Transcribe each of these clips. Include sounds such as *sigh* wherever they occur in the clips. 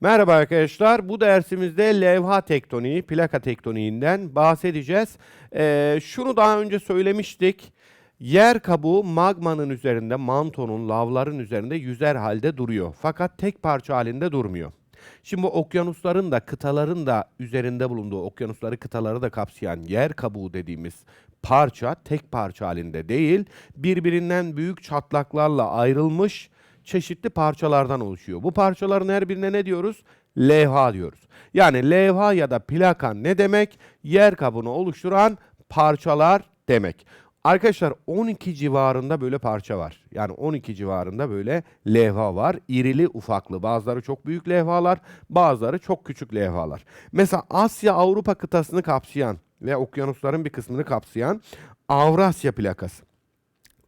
Merhaba arkadaşlar. Bu dersimizde levha tektoniği, plaka tektoniğinden bahsedeceğiz. Ee, şunu daha önce söylemiştik. Yer kabuğu magmanın üzerinde, mantonun, lavların üzerinde yüzer halde duruyor. Fakat tek parça halinde durmuyor. Şimdi bu okyanusların da kıtaların da üzerinde bulunduğu okyanusları kıtaları da kapsayan yer kabuğu dediğimiz parça tek parça halinde değil, birbirinden büyük çatlaklarla ayrılmış çeşitli parçalardan oluşuyor. Bu parçaların her birine ne diyoruz? Levha diyoruz. Yani levha ya da plaka ne demek? Yer kabuğunu oluşturan parçalar demek. Arkadaşlar 12 civarında böyle parça var. Yani 12 civarında böyle levha var. İrili ufaklı. Bazıları çok büyük levhalar, bazıları çok küçük levhalar. Mesela Asya Avrupa kıtasını kapsayan ve okyanusların bir kısmını kapsayan Avrasya plakası.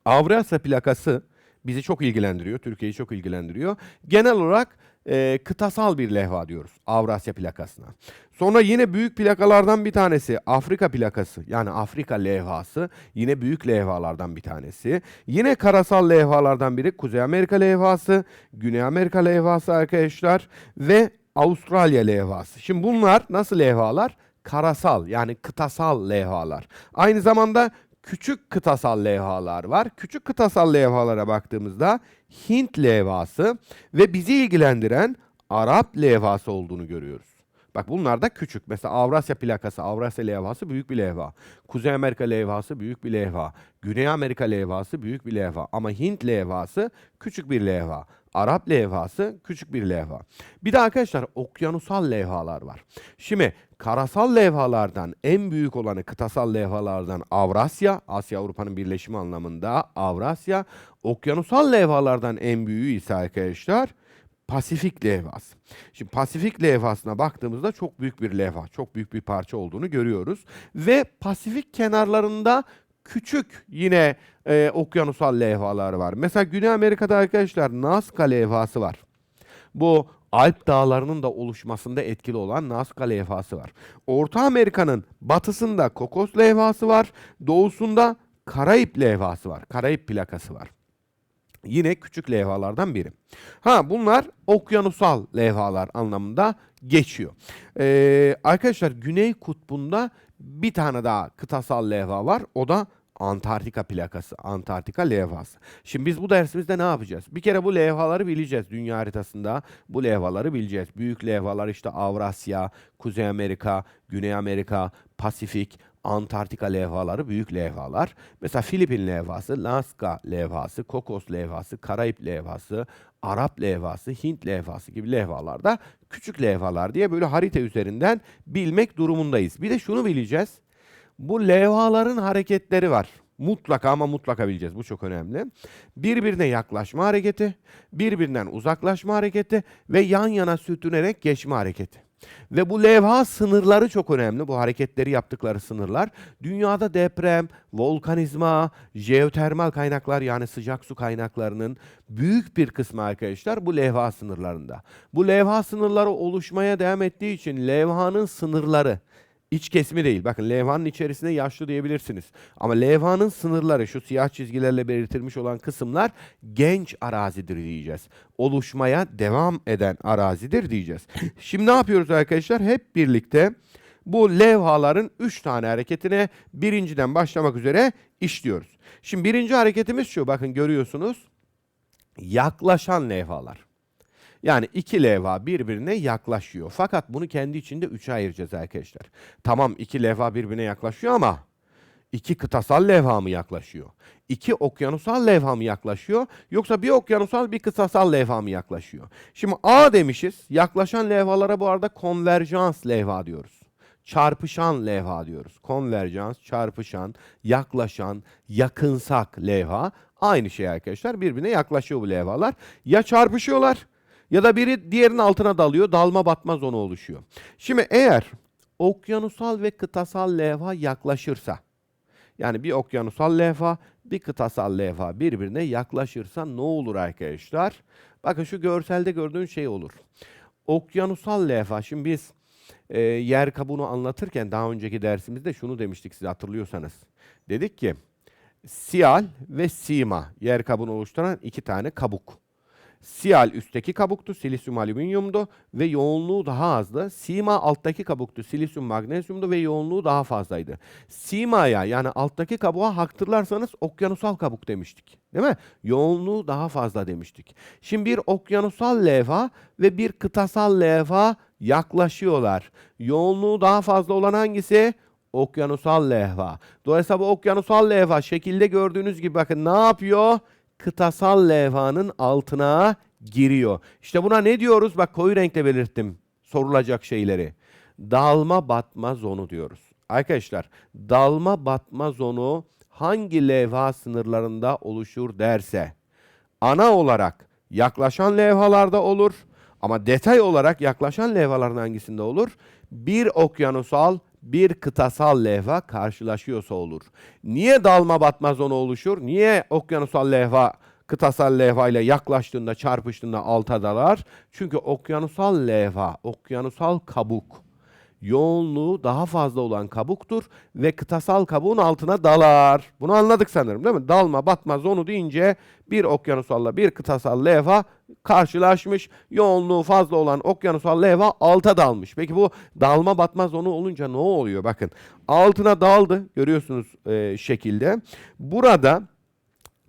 Avrasya plakası bizi çok ilgilendiriyor, Türkiye'yi çok ilgilendiriyor. Genel olarak e, kıtasal bir levha diyoruz Avrasya plakasına. Sonra yine büyük plakalardan bir tanesi Afrika plakası yani Afrika levhası yine büyük levhalardan bir tanesi. Yine karasal levhalardan biri Kuzey Amerika levhası, Güney Amerika levhası arkadaşlar ve Avustralya levhası. Şimdi bunlar nasıl levhalar? Karasal yani kıtasal levhalar. Aynı zamanda küçük kıtasal levhalar var. Küçük kıtasal levhalara baktığımızda Hint levhası ve bizi ilgilendiren Arap levhası olduğunu görüyoruz. Bak bunlar da küçük. Mesela Avrasya plakası, Avrasya levhası büyük bir levha. Kuzey Amerika levhası büyük bir levha. Güney Amerika levhası büyük bir levha. Ama Hint levhası küçük bir levha. Arap levhası küçük bir levha. Bir de arkadaşlar okyanusal levhalar var. Şimdi karasal levhalardan en büyük olanı kıtasal levhalardan Avrasya, Asya Avrupa'nın birleşimi anlamında Avrasya. Okyanusal levhalardan en büyüğü ise arkadaşlar Pasifik levhası. Şimdi Pasifik levhasına baktığımızda çok büyük bir levha, çok büyük bir parça olduğunu görüyoruz. Ve Pasifik kenarlarında küçük yine e, okyanusal levhalar var. Mesela Güney Amerika'da arkadaşlar Nazca levhası var. Bu Alp dağlarının da oluşmasında etkili olan Nazca levhası var. Orta Amerika'nın batısında Kokos levhası var. Doğusunda Karayip levhası var. Karayip plakası var. Yine küçük levhalardan biri. Ha bunlar okyanusal levhalar anlamında geçiyor. Ee, arkadaşlar Güney Kutbu'nda bir tane daha kıtasal levha var. O da Antarktika plakası, Antarktika levhası. Şimdi biz bu dersimizde ne yapacağız? Bir kere bu levhaları bileceğiz. Dünya haritasında bu levhaları bileceğiz. Büyük levhalar işte Avrasya, Kuzey Amerika, Güney Amerika, Pasifik, Antarktika levhaları büyük levhalar. Mesela Filipin levhası, Nazca levhası, Kokos levhası, Karayip levhası, Arap levhası, Hint levhası gibi levhalar da küçük levhalar diye böyle harita üzerinden bilmek durumundayız. Bir de şunu bileceğiz. Bu levhaların hareketleri var. Mutlaka ama mutlaka bileceğiz. Bu çok önemli. Birbirine yaklaşma hareketi, birbirinden uzaklaşma hareketi ve yan yana sürtünerek geçme hareketi. Ve bu levha sınırları çok önemli. Bu hareketleri yaptıkları sınırlar. Dünyada deprem, volkanizma, jeotermal kaynaklar yani sıcak su kaynaklarının büyük bir kısmı arkadaşlar bu levha sınırlarında. Bu levha sınırları oluşmaya devam ettiği için levhanın sınırları İç kesimi değil. Bakın levhanın içerisine yaşlı diyebilirsiniz. Ama levhanın sınırları şu siyah çizgilerle belirtilmiş olan kısımlar genç arazidir diyeceğiz. Oluşmaya devam eden arazidir diyeceğiz. *laughs* Şimdi ne yapıyoruz arkadaşlar? Hep birlikte bu levhaların 3 tane hareketine birinciden başlamak üzere işliyoruz. Şimdi birinci hareketimiz şu. Bakın görüyorsunuz. Yaklaşan levhalar. Yani iki levha birbirine yaklaşıyor. Fakat bunu kendi içinde üçe ayıracağız arkadaşlar. Tamam iki levha birbirine yaklaşıyor ama iki kıtasal levha mı yaklaşıyor? İki okyanusal levha mı yaklaşıyor? Yoksa bir okyanusal bir kıtasal levha mı yaklaşıyor? Şimdi A demişiz. Yaklaşan levhalara bu arada konverjans levha diyoruz. Çarpışan levha diyoruz. Konverjans, çarpışan, yaklaşan, yakınsak levha. Aynı şey arkadaşlar. Birbirine yaklaşıyor bu levhalar. Ya çarpışıyorlar ya da biri diğerinin altına dalıyor, dalma batma zonu oluşuyor. Şimdi eğer okyanusal ve kıtasal levha yaklaşırsa, yani bir okyanusal levha, bir kıtasal levha birbirine yaklaşırsa ne olur arkadaşlar? Bakın şu görselde gördüğün şey olur. Okyanusal levha, şimdi biz e, yer kabuğunu anlatırken daha önceki dersimizde şunu demiştik size hatırlıyorsanız. Dedik ki siyal ve sima yer kabuğunu oluşturan iki tane kabuk. Siyal üstteki kabuktu, silisyum alüminyumdu ve yoğunluğu daha azdı. Sima alttaki kabuktu, silisyum magnezyumdu ve yoğunluğu daha fazlaydı. Simaya yani alttaki kabuğa hatırlarsanız okyanusal kabuk demiştik. Değil mi? Yoğunluğu daha fazla demiştik. Şimdi bir okyanusal levha ve bir kıtasal levha yaklaşıyorlar. Yoğunluğu daha fazla olan hangisi? Okyanusal levha. Dolayısıyla bu okyanusal levha şekilde gördüğünüz gibi bakın ne yapıyor? Kıtasal levhanın altına giriyor. İşte buna ne diyoruz? Bak koyu renkle belirttim sorulacak şeyleri. Dalma batma zonu diyoruz. Arkadaşlar dalma batma zonu hangi levha sınırlarında oluşur derse ana olarak yaklaşan levhalarda olur ama detay olarak yaklaşan levhaların hangisinde olur? Bir okyanusal, bir kıtasal levha karşılaşıyorsa olur. Niye dalma batma zonu oluşur? Niye okyanusal levha kıtasal levha ile yaklaştığında, çarpıştığında alta dalar? Çünkü okyanusal levha, okyanusal kabuk yoğunluğu daha fazla olan kabuktur ve kıtasal kabuğun altına dalar. Bunu anladık sanırım değil mi? Dalma batma zonu deyince bir okyanusalla bir kıtasal levha karşılaşmış. Yoğunluğu fazla olan okyanusal levha alta dalmış. Peki bu dalma batma zonu olunca ne oluyor? Bakın altına daldı görüyorsunuz e, şekilde. Burada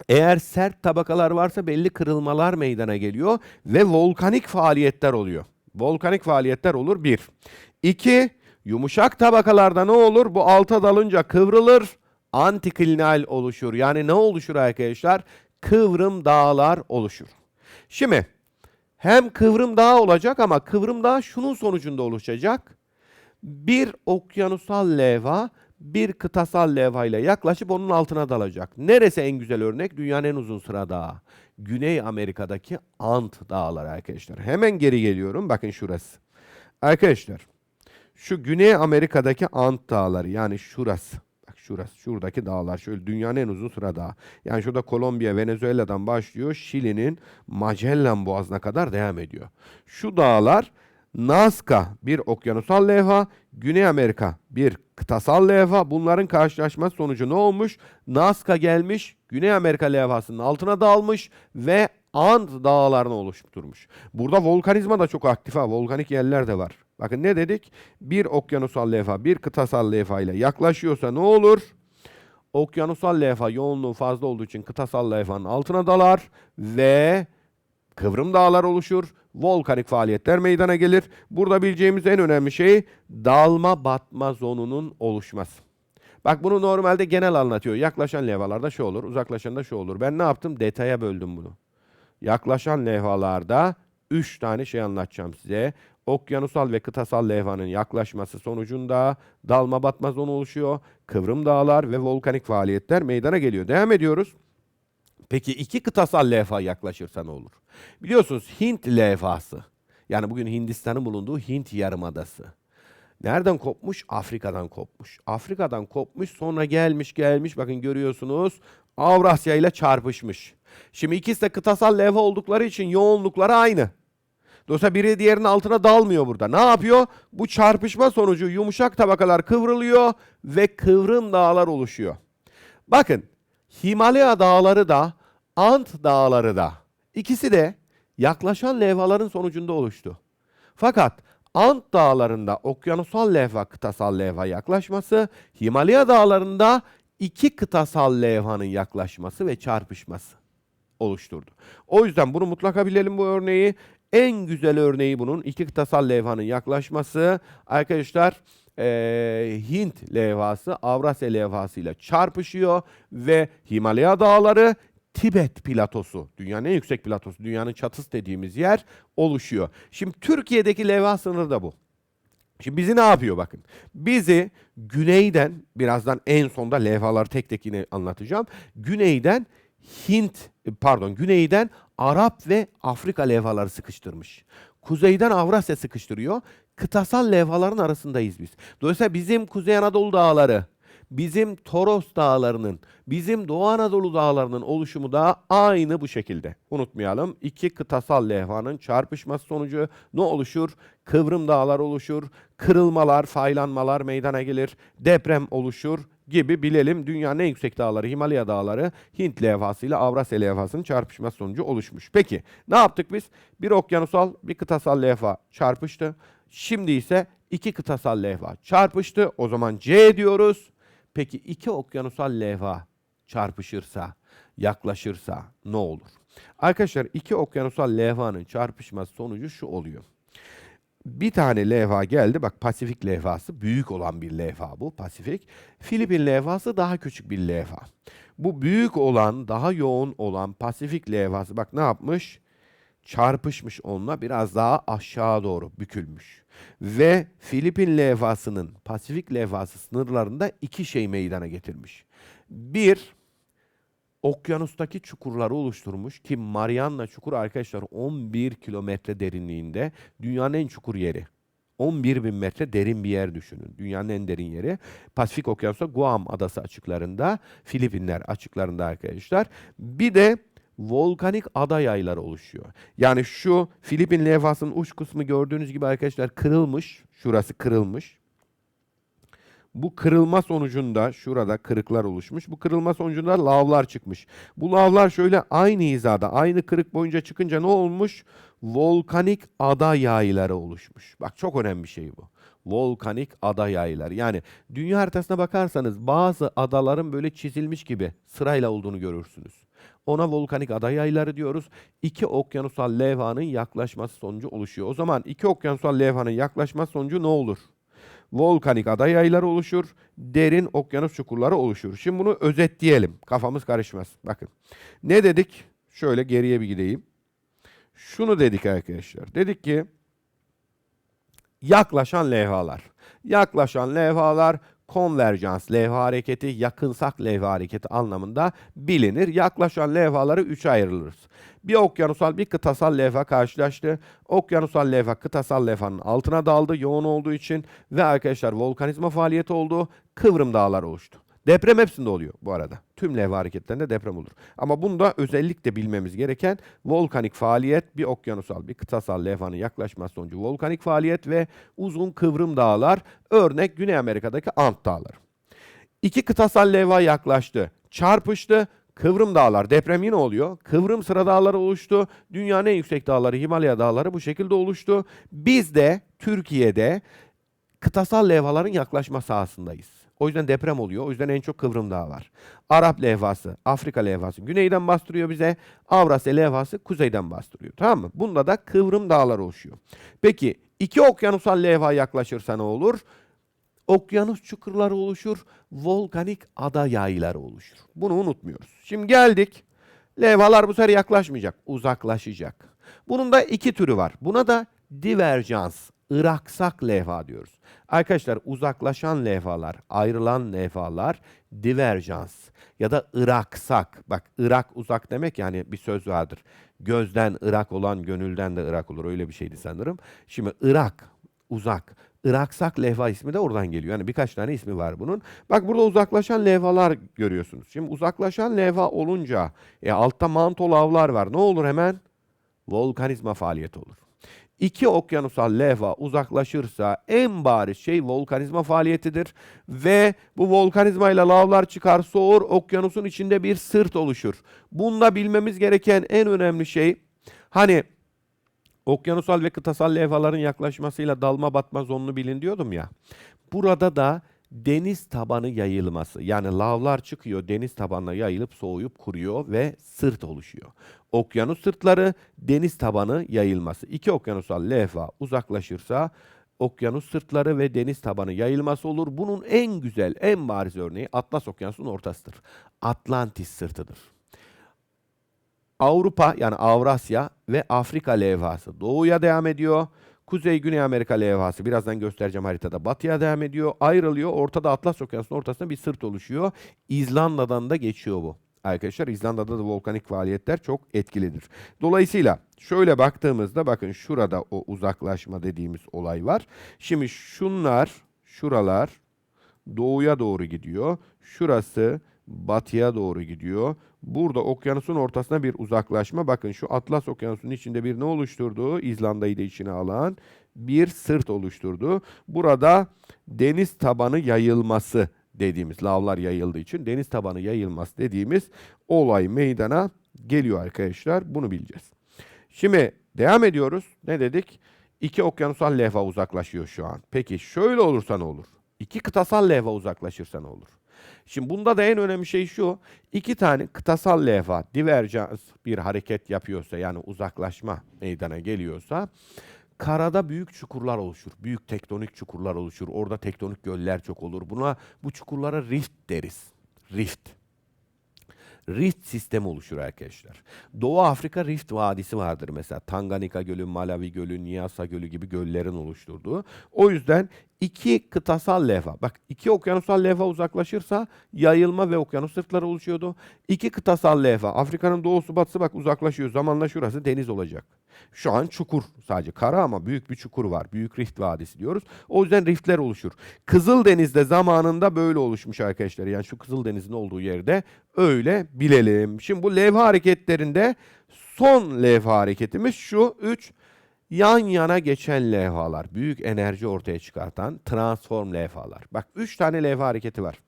eğer sert tabakalar varsa belli kırılmalar meydana geliyor ve volkanik faaliyetler oluyor. Volkanik faaliyetler olur bir. İki, yumuşak tabakalarda ne olur? Bu alta dalınca kıvrılır, antiklinal oluşur. Yani ne oluşur arkadaşlar? Kıvrım dağlar oluşur. Şimdi hem kıvrım dağı olacak ama kıvrım dağı şunun sonucunda oluşacak. Bir okyanusal levha bir kıtasal levha ile yaklaşıp onun altına dalacak. Neresi en güzel örnek? Dünyanın en uzun sıra dağı. Güney Amerika'daki Ant dağları arkadaşlar. Hemen geri geliyorum. Bakın şurası. Arkadaşlar şu Güney Amerika'daki Ant dağları yani şurası. Bak şurası. Şuradaki dağlar. Şöyle dünyanın en uzun sıra dağı. Yani şurada Kolombiya, Venezuela'dan başlıyor. Şili'nin Magellan Boğazı'na kadar devam ediyor. Şu dağlar Nazca bir okyanusal levha, Güney Amerika bir kıtasal levha. Bunların karşılaşması sonucu ne olmuş? Nazca gelmiş, Güney Amerika levhasının altına dalmış ve Ant dağlarını oluşturmuş. Burada volkanizma da çok aktif ha. Volkanik yerler de var. Bakın ne dedik? Bir okyanusal levha bir kıtasal levha ile yaklaşıyorsa ne olur? Okyanusal levha yoğunluğu fazla olduğu için kıtasal levhanın altına dalar ve kıvrım dağlar oluşur. Volkanik faaliyetler meydana gelir. Burada bileceğimiz en önemli şey dalma batma zonunun oluşması. Bak bunu normalde genel anlatıyor. Yaklaşan levhalarda şu olur, uzaklaşan da şu olur. Ben ne yaptım? Detaya böldüm bunu. Yaklaşan levhalarda 3 tane şey anlatacağım size. Okyanusal ve kıtasal levhanın yaklaşması sonucunda dalma batma zonu oluşuyor. Kıvrım dağlar ve volkanik faaliyetler meydana geliyor. Devam ediyoruz. Peki iki kıtasal levha yaklaşırsa ne olur? Biliyorsunuz Hint levhası. Yani bugün Hindistan'ın bulunduğu Hint yarımadası. Nereden kopmuş? Afrika'dan kopmuş. Afrika'dan kopmuş sonra gelmiş gelmiş bakın görüyorsunuz Avrasya ile çarpışmış. Şimdi ikisi de kıtasal levha oldukları için yoğunlukları aynı. Dolayısıyla biri diğerinin altına dalmıyor burada. Ne yapıyor? Bu çarpışma sonucu yumuşak tabakalar kıvrılıyor ve kıvrım dağlar oluşuyor. Bakın Himalaya dağları da Ant dağları da ikisi de yaklaşan levhaların sonucunda oluştu. Fakat Ant dağlarında okyanusal levha kıtasal levha yaklaşması, Himalaya dağlarında iki kıtasal levhanın yaklaşması ve çarpışması oluşturdu. O yüzden bunu mutlaka bilelim bu örneği. En güzel örneği bunun iki kıtasal levhanın yaklaşması. Arkadaşlar eee, Hint levhası Avrasya levhası ile çarpışıyor ve Himalaya dağları Tibet platosu, dünyanın en yüksek platosu, dünyanın çatısı dediğimiz yer oluşuyor. Şimdi Türkiye'deki levha sınırı da bu. Şimdi bizi ne yapıyor bakın. Bizi güneyden, birazdan en sonda levhaları tek tek yine anlatacağım. Güneyden Hint, pardon güneyden Arap ve Afrika levhaları sıkıştırmış. Kuzeyden Avrasya sıkıştırıyor. Kıtasal levhaların arasındayız biz. Dolayısıyla bizim Kuzey Anadolu dağları, bizim Toros dağlarının, bizim Doğu Anadolu dağlarının oluşumu da aynı bu şekilde. Unutmayalım. İki kıtasal levhanın çarpışması sonucu ne oluşur? Kıvrım dağlar oluşur, kırılmalar, faylanmalar meydana gelir, deprem oluşur gibi bilelim. Dünyanın en yüksek dağları Himalaya dağları Hint levhası ile Avrasya levhasının çarpışması sonucu oluşmuş. Peki ne yaptık biz? Bir okyanusal bir kıtasal levha çarpıştı. Şimdi ise iki kıtasal levha çarpıştı. O zaman C diyoruz. Peki iki okyanusal levha çarpışırsa, yaklaşırsa ne olur? Arkadaşlar iki okyanusal levhanın çarpışması sonucu şu oluyor. Bir tane levha geldi. Bak Pasifik levhası büyük olan bir levha bu Pasifik. Filipin levhası daha küçük bir levha. Bu büyük olan, daha yoğun olan Pasifik levhası bak ne yapmış? Çarpışmış onunla biraz daha aşağı doğru bükülmüş. Ve Filipin levhasının Pasifik levhası sınırlarında iki şey meydana getirmiş. Bir, okyanustaki çukurları oluşturmuş ki Mariana Çukuru arkadaşlar 11 kilometre derinliğinde dünyanın en çukur yeri. 11 bin metre derin bir yer düşünün. Dünyanın en derin yeri. Pasifik Okyanusu'nda Guam adası açıklarında, Filipinler açıklarında arkadaşlar. Bir de volkanik ada yayları oluşuyor. Yani şu Filipin levhasının uç kısmı gördüğünüz gibi arkadaşlar kırılmış. Şurası kırılmış. Bu kırılma sonucunda şurada kırıklar oluşmuş. Bu kırılma sonucunda lavlar çıkmış. Bu lavlar şöyle aynı hizada, aynı kırık boyunca çıkınca ne olmuş? Volkanik ada yayları oluşmuş. Bak çok önemli bir şey bu. Volkanik ada yayları. Yani dünya haritasına bakarsanız bazı adaların böyle çizilmiş gibi sırayla olduğunu görürsünüz. Ona volkanik ada yayları diyoruz. İki okyanusal levhanın yaklaşması sonucu oluşuyor. O zaman iki okyanusal levhanın yaklaşması sonucu ne olur? Volkanik ada yayları oluşur, derin okyanus çukurları oluşur. Şimdi bunu özetleyelim. Kafamız karışmaz. Bakın. Ne dedik? Şöyle geriye bir gideyim. Şunu dedik arkadaşlar. Dedik ki yaklaşan levhalar. Yaklaşan levhalar konverjans levha hareketi, yakınsak levha hareketi anlamında bilinir. Yaklaşan levhaları üçe ayrılırız. Bir okyanusal bir kıtasal levha karşılaştı. Okyanusal levha kıtasal levhanın altına daldı yoğun olduğu için ve arkadaşlar volkanizma faaliyeti oldu. Kıvrım dağlar oluştu. Deprem hepsinde oluyor bu arada. Tüm levha hareketlerinde deprem olur. Ama bunda özellikle bilmemiz gereken volkanik faaliyet bir okyanusal bir kıtasal levhanın yaklaşması sonucu volkanik faaliyet ve uzun kıvrım dağlar örnek Güney Amerika'daki Ant Dağları. İki kıtasal levha yaklaştı, çarpıştı, Kıvrım dağlar deprem yine oluyor. Kıvrım sıra dağları oluştu. Dünyanın en yüksek dağları Himalaya dağları bu şekilde oluştu. Biz de Türkiye'de kıtasal levhaların yaklaşma sahasındayız. O yüzden deprem oluyor. O yüzden en çok kıvrım dağ var. Arap levhası, Afrika levhası güneyden bastırıyor bize. Avrasya levhası kuzeyden bastırıyor. Tamam mı? Bunda da kıvrım dağlar oluşuyor. Peki iki okyanusal levha yaklaşırsa ne olur? okyanus çukurları oluşur, volkanik ada yayları oluşur. Bunu unutmuyoruz. Şimdi geldik. Levhalar bu sefer yaklaşmayacak, uzaklaşacak. Bunun da iki türü var. Buna da diverjans, ıraksak levha diyoruz. Arkadaşlar uzaklaşan levhalar, ayrılan levhalar diverjans ya da ıraksak. Bak ırak uzak demek yani bir söz vardır. Gözden ırak olan gönülden de ırak olur. Öyle bir şeydi sanırım. Şimdi ırak, uzak. Iraksak levha ismi de oradan geliyor. Yani birkaç tane ismi var bunun. Bak burada uzaklaşan levhalar görüyorsunuz. Şimdi uzaklaşan levha olunca e, altta manto lavlar var. Ne olur hemen? Volkanizma faaliyeti olur. İki okyanusal levha uzaklaşırsa en bariz şey volkanizma faaliyetidir. Ve bu volkanizmayla lavlar çıkar soğur okyanusun içinde bir sırt oluşur. Bunda bilmemiz gereken en önemli şey hani Okyanusal ve kıtasal levhaların yaklaşmasıyla dalma batma zonunu bilin diyordum ya. Burada da deniz tabanı yayılması yani lavlar çıkıyor deniz tabanına yayılıp soğuyup kuruyor ve sırt oluşuyor. Okyanus sırtları deniz tabanı yayılması. İki okyanusal levha uzaklaşırsa okyanus sırtları ve deniz tabanı yayılması olur. Bunun en güzel, en bariz örneği Atlas Okyanusu'nun ortasıdır. Atlantis sırtıdır. Avrupa yani Avrasya ve Afrika levhası doğuya devam ediyor. Kuzey Güney Amerika levhası birazdan göstereceğim haritada batıya devam ediyor. Ayrılıyor. Ortada Atlas Okyanusu'nun ortasında bir sırt oluşuyor. İzlanda'dan da geçiyor bu. Arkadaşlar İzlanda'da da volkanik faaliyetler çok etkilidir. Dolayısıyla şöyle baktığımızda bakın şurada o uzaklaşma dediğimiz olay var. Şimdi şunlar, şuralar doğuya doğru gidiyor. Şurası batıya doğru gidiyor. Burada okyanusun ortasına bir uzaklaşma. Bakın şu Atlas Okyanusu'nun içinde bir ne oluşturdu? İzlanda'yı da içine alan bir sırt oluşturdu. Burada deniz tabanı yayılması dediğimiz lavlar yayıldığı için deniz tabanı yayılması dediğimiz olay meydana geliyor arkadaşlar. Bunu bileceğiz. Şimdi devam ediyoruz. Ne dedik? İki okyanusal levha uzaklaşıyor şu an. Peki şöyle olursa ne olur? İki kıtasal levha uzaklaşırsa ne olur? Şimdi bunda da en önemli şey şu. iki tane kıtasal levha diverjans bir hareket yapıyorsa yani uzaklaşma meydana geliyorsa karada büyük çukurlar oluşur. Büyük tektonik çukurlar oluşur. Orada tektonik göller çok olur. Buna bu çukurlara rift deriz. Rift. Rift sistemi oluşur arkadaşlar. Doğu Afrika Rift Vadisi vardır mesela. Tanganyika Gölü, Malawi Gölü, Nyasa Gölü gibi göllerin oluşturduğu. O yüzden iki kıtasal levha, bak iki okyanusal levha uzaklaşırsa yayılma ve okyanus sırtları oluşuyordu. İki kıtasal levha, Afrika'nın doğusu batısı bak uzaklaşıyor. Zamanla şurası deniz olacak. Şu an çukur sadece kara ama büyük bir çukur var. Büyük Rift Vadisi diyoruz. O yüzden riftler oluşur. Kızıldeniz'de zamanında böyle oluşmuş arkadaşlar. Yani şu Kızıldeniz'in olduğu yerde öyle bilelim. Şimdi bu levha hareketlerinde son levha hareketimiz şu 3 yan yana geçen levhalar. Büyük enerji ortaya çıkartan transform levhalar. Bak 3 tane levha hareketi var.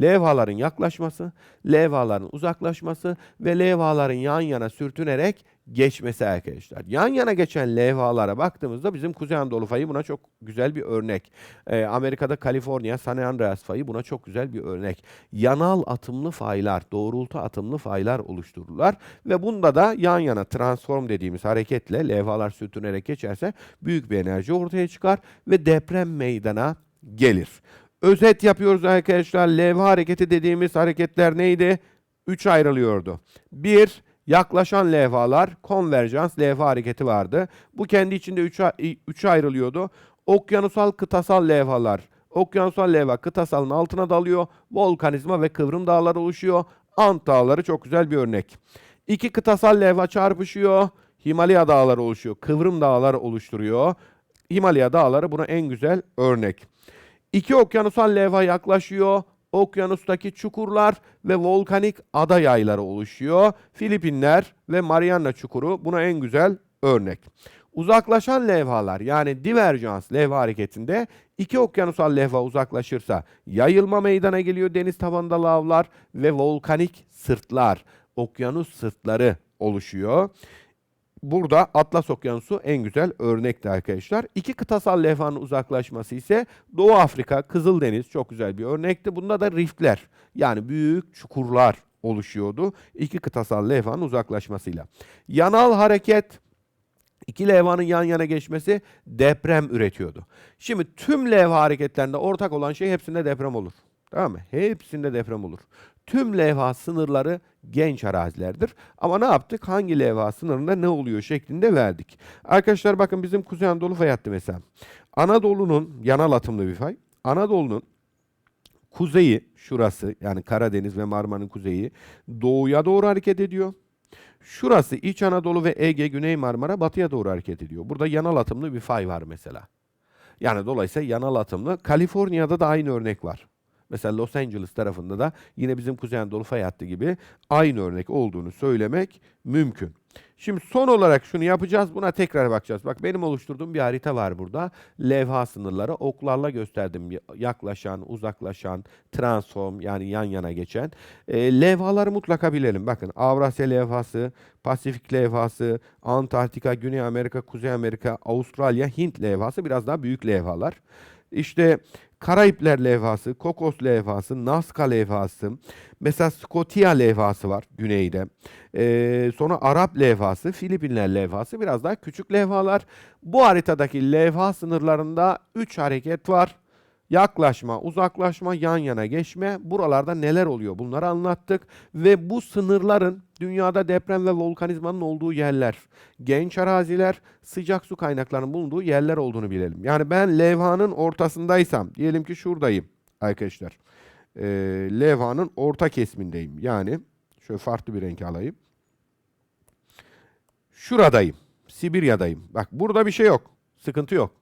Levhaların yaklaşması, levhaların uzaklaşması ve levhaların yan yana sürtünerek geçmesi arkadaşlar. Yan yana geçen levhalara baktığımızda bizim Kuzey Anadolu fayı buna çok güzel bir örnek. Ee, Amerika'da Kaliforniya, San Andreas fayı buna çok güzel bir örnek. Yanal atımlı faylar, doğrultu atımlı faylar oluştururlar ve bunda da yan yana transform dediğimiz hareketle levhalar sürtünerek geçerse büyük bir enerji ortaya çıkar ve deprem meydana gelir. Özet yapıyoruz arkadaşlar. Levha hareketi dediğimiz hareketler neydi? 3 ayrılıyordu. 1 yaklaşan levhalar, konverjans levha hareketi vardı. Bu kendi içinde 3'e 3 ayrılıyordu. Okyanusal kıtasal levhalar, okyanusal levha kıtasalın altına dalıyor. Volkanizma ve kıvrım dağları oluşuyor. Ant dağları çok güzel bir örnek. İki kıtasal levha çarpışıyor. Himalaya dağları oluşuyor. Kıvrım dağlar oluşturuyor. Himalaya dağları buna en güzel örnek. İki okyanusal levha yaklaşıyor. Okyanustaki çukurlar ve volkanik ada yayları oluşuyor. Filipinler ve Mariana Çukuru buna en güzel örnek. Uzaklaşan levhalar yani diverjans levha hareketinde iki okyanusal levha uzaklaşırsa yayılma meydana geliyor deniz tabanında lavlar ve volkanik sırtlar, okyanus sırtları oluşuyor. Burada Atlas Okyanusu en güzel örnekti arkadaşlar. İki kıtasal levhanın uzaklaşması ise Doğu Afrika, Kızıldeniz çok güzel bir örnekti. Bunda da riftler yani büyük çukurlar oluşuyordu. İki kıtasal levhanın uzaklaşmasıyla. Yanal hareket iki levhanın yan yana geçmesi deprem üretiyordu. Şimdi tüm levha hareketlerinde ortak olan şey hepsinde deprem olur. Tamam mı? Hepsinde deprem olur. Tüm levha sınırları genç arazilerdir. Ama ne yaptık? Hangi levha sınırında ne oluyor şeklinde verdik. Arkadaşlar bakın bizim Kuzey Anadolu fay hattı mesela. Anadolu'nun yanal atımlı bir fay. Anadolu'nun kuzeyi şurası yani Karadeniz ve Marmara'nın kuzeyi doğuya doğru hareket ediyor. Şurası İç Anadolu ve Ege, Güney Marmara batıya doğru hareket ediyor. Burada yanal atımlı bir fay var mesela. Yani dolayısıyla yanal atımlı. Kaliforniya'da da aynı örnek var. Mesela Los Angeles tarafında da yine bizim Kuzey Anadolu fay hattı gibi aynı örnek olduğunu söylemek mümkün. Şimdi son olarak şunu yapacağız. Buna tekrar bakacağız. Bak benim oluşturduğum bir harita var burada. Levha sınırları oklarla gösterdim. Yaklaşan, uzaklaşan, transform yani yan yana geçen. E, levhaları mutlaka bilelim. Bakın Avrasya levhası, Pasifik levhası, Antarktika, Güney Amerika, Kuzey Amerika, Avustralya, Hint levhası biraz daha büyük levhalar. İşte Karayipler levhası, Kokos levhası, Nazca levhası, mesela Scotia levhası var güneyde. Ee, sonra Arap levhası, Filipinler levhası biraz daha küçük levhalar. Bu haritadaki levha sınırlarında 3 hareket var. Yaklaşma, uzaklaşma, yan yana geçme. Buralarda neler oluyor bunları anlattık. Ve bu sınırların dünyada deprem ve volkanizmanın olduğu yerler, genç araziler, sıcak su kaynaklarının bulunduğu yerler olduğunu bilelim. Yani ben levhanın ortasındaysam, diyelim ki şuradayım arkadaşlar. Ee, levhanın orta kesmindeyim. Yani şöyle farklı bir renk alayım. Şuradayım. Sibirya'dayım. Bak burada bir şey yok. Sıkıntı yok.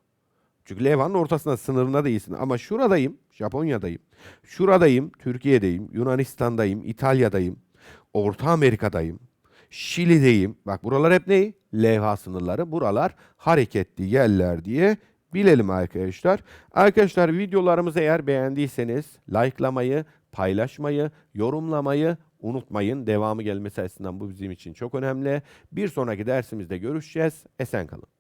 Çünkü levhanın ortasında sınırında değilsin. Ama şuradayım, Japonya'dayım. Şuradayım, Türkiye'deyim, Yunanistan'dayım, İtalya'dayım, Orta Amerika'dayım, Şili'deyim. Bak buralar hep ne? Levha sınırları. Buralar hareketli yerler diye bilelim arkadaşlar. Arkadaşlar videolarımızı eğer beğendiyseniz likelamayı, paylaşmayı, yorumlamayı unutmayın. Devamı gelmesi açısından bu bizim için çok önemli. Bir sonraki dersimizde görüşeceğiz. Esen kalın.